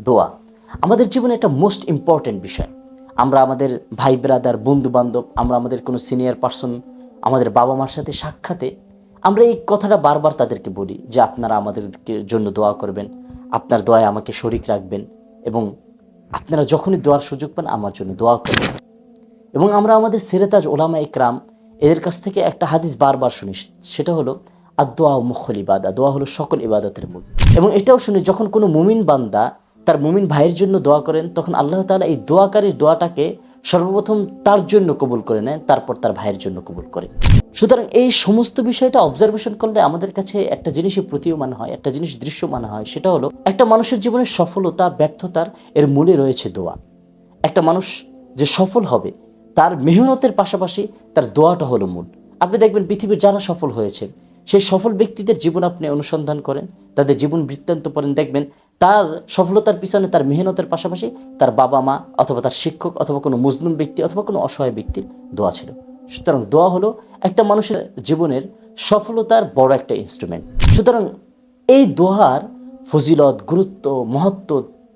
দোয়া। আমাদের জীবনে একটা মোস্ট ইম্পর্ট্যান্ট বিষয়। আমরা আমাদের ভাই ব্রাদার বন্ধু বান্ধব আমরা আমাদের কোনো সিনিয়র পার্সন আমাদের বাবা মার সাথে সাক্ষাতে আমরা এই কথাটা বারবার তাদেরকে বলি যে আপনারা আমাদেরকে জন্য দোয়া করবেন, আপনার দোয়ায় আমাকে শরিক রাখবেন এবং আপনারা যখনই দোয়ার সুযোগ পান আমার জন্য দোয়া করবেন। এবং আমরা আমাদের সেরেতাজ ওলামা ইকরাম এদের কাছ থেকে একটা হাদিস বারবার শুনি, সেটা হলো আর দোয়া মুখল ইবাদা, দোয়া হলো সকল ইবাদতের মূল। এবং এটাও শুনি যখন কোনো মুমিন বান্দা তার মুমিন ভাইয়ের জন্য দোয়া করেন, তখন আল্লাহ তাআলা এই দোয়াকারীর দোয়াটাকে সর্বপ্রথম তার জন্য কবুল করে নেন, তারপর তার ভাইয়ের জন্য কবুল করে সুতরাং এই সমস্ত বিষয়টা অবজারভেশন করলে আমাদের কাছে একটা জিনিসই প্রতীয়মান হয়, একটা জিনিস দৃশ্যমান হয়, সেটা হলো একটা মানুষের জীবনের সফলতা, ব্যর্থতার এর মূলে রয়েছে দোয়া। একটা মানুষ যে সফল হবে, তার মেহনতের পাশাপাশি তার দোয়াটা হলো মূল। আপনি দেখবেন পৃথিবীর যারা সফল হয়েছে, সেই সফল ব্যক্তিদের জীবন আপনি অনুসন্ধান করেন, তাদের জীবন বৃত্তান্ত পড়েন, দেখবেন তার সফলতার পিছনে তার মেহনতের পাশাপাশি তার বাবা মা অথবা তার শিক্ষক অথবা কোনো মজলুম ব্যক্তি অথবা কোনো অসহায় ব্যক্তির দোয়া ছিল। সুতরাং দোয়া হলো একটা মানুষের জীবনের সফলতার বড় একটা ইনস্ট্রুমেন্ট সুতরাং এই দোয়ার ফজিলত, গুরুত্ব, মহত্ব,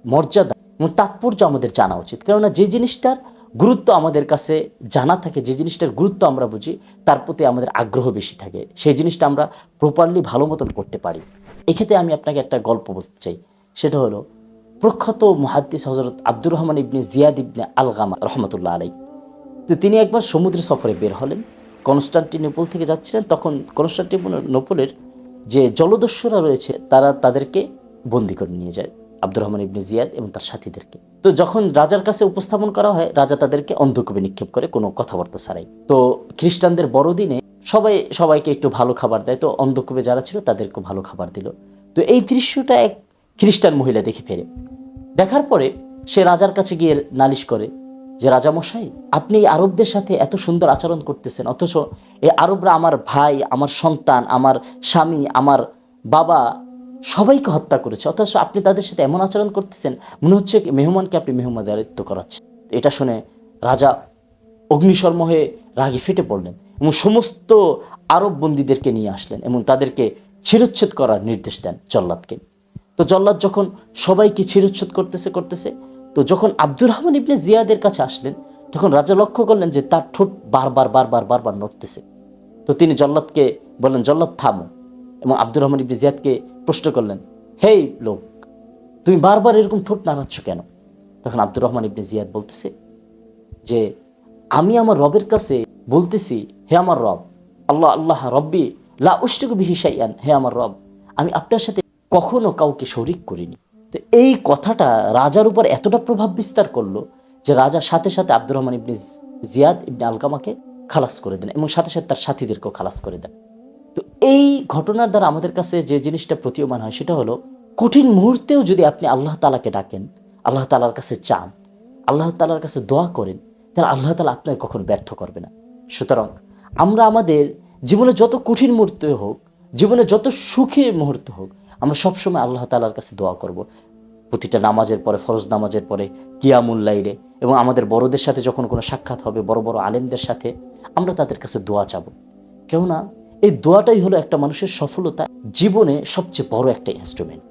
মর্যাদা এবং তাৎপর্য আমাদের জানা উচিত। কেননা যে জিনিসটার গুরুত্ব আমাদের কাছে জানা থাকে, যে জিনিসটার গুরুত্ব আমরা বুঝি, তার প্রতি আমাদের আগ্রহ বেশি থাকে। সেই জিনিসটা আমরা প্রপারলি ভালো মতন করতে পারি। এক্ষেত্রে আমি আপনাকে একটা গল্প বলতে চাই। সেটা হলো প্রখ্যাত মহাদ্দিস হজরত আব্দুর রহমান ইবনে জিয়াদ ইবনে আলগামা রহমতুল্লাহ আলাই তো তিনি একবার সমুদ্র সফরে বের হলেন, কনস্টান্টিনোপল থেকে যাচ্ছিলেন, তখন কনস্টান্টিনোপলের যে জলদস্যুরা রয়েছে, তারা তাদেরকে বন্দি করে নিয়ে যায় আব্দুর রহমান ইবনে জিয়াদ এবং তার সাথীদেরকে। তো যখন রাজার কাছে উপস্থাপন করা হয়, রাজা তাদেরকে অন্ধকূপে নিক্ষেপ করে, কোনো কথাবার্তা ছাড়াই। তো খ্রিস্টানদের বড়দিনে সবাই, সবাইকে একটু ভালো খাবার দেয়, তো অন্ধকূপে যারা ছিল তাদেরকে ভালো খাবার দিল। তো এই দৃশ্যটা এক খ্রিস্টান মহিলা দেখে ফেরে। দেখার পরে সে রাজার কাছে গিয়ে নালিশ করে যে, রাজামশাই, আপনি এই আরবদের সাথে এত সুন্দর আচরণ করতেছেন, অথচ এই আরবরা আমার ভাই, আমার সন্তান, আমার স্বামী, আমার বাবা সবাইকে হত্যা করেছে, অথচ আপনি তাদের সাথে এমন আচরণ করতেছেন, মনে হচ্ছে মেহমানকে আপনি মেহমাদারিত্ব করাচ্ছেন। এটা শুনে রাজা অগ্নিশর্ম হয়ে রাগে ফেটে পড়লেন এবং সমস্ত আরব বন্দীদেরকে নিয়ে আসলেন এবং তাদেরকে ছিরচ্ছেদ করার নির্দেশ দেন জল্লাদকে তো জল্লাদ যখন সবাইকে ছিরচ্ছেদ করতেছে করতেছে, তো যখন আব্দুর রহমান ইবনে জিয়াদের কাছে আসলেন, তখন রাজা লক্ষ্য করলেন যে তার ঠোঁট বারবার বারবার বারবার নড়তেছে। তো তিনি জল্লাদকে বললেন, জল্লাদ, থামো। এবং আব্দুর রহমান ইবনে জিয়াদকে প্রশ্ন করলেন হেই লোক, তুমি বারবার এরকম ঠোঁট নাড়াচ্ছ কেন? তখন আব্দুর রহমান ইবনে জিয়াদ বলতেছে যে, আমি আমার রবের কাছে বলতেছি, হে আমার রব, আল্লাহ আল্লাহ, রব্বি, লা উষ্টিক বিহি শাইয়ান হে আমার রব, আমি আপনার সাথে কখনো কাউকে শরিক করিনি। তো এই কথাটা রাজার উপর এতটা প্রভাব বিস্তার করল যে রাজা সাথে সাথে আব্দুর রহমান ইবনে জিয়াদ ইবনে আলকামাকে খালাস করে দেন এবং সাথে সাথে তার সাথীদেরকেও খালাস করে দেন। তো এই ঘটনার দ্বারা আমাদের কাছে যে জিনিসটা প্রতীয়মান হয় সেটা হলো, কঠিন মুহূর্তেও যদি আপনি আল্লাহ তালাকে ডাকেন, আল্লাহ তালার কাছে চান, আল্লাহ তালার কাছে দোয়া করেন, তাহলে আল্লাহ তালা আপনাকে কখনো ব্যর্থ করবে না। সুতরাং আমরা আমাদের জীবনে যত কঠিন মুহূর্ত হোক, জীবনে যত সুখের মুহূর্ত হোক আমরা সবসময় আল্লাহ তালার কাছে দোয়া করব। প্রতিটা নামাজের পরে, ফরজ নামাজের পরে, কিয়ামুল লাইলে এবং আমাদের বড়দের সাথে যখন কোনো সাক্ষাৎ হবে, বড় বড় আলেমদের সাথে, আমরা তাদের কাছে দোয়া চাবো। কেননা, এই দোয়াটাই হলো একটা মানুষের সফলতা, জীবনে সবচেয়ে বড় একটা ইনস্ট্রুমেন্ট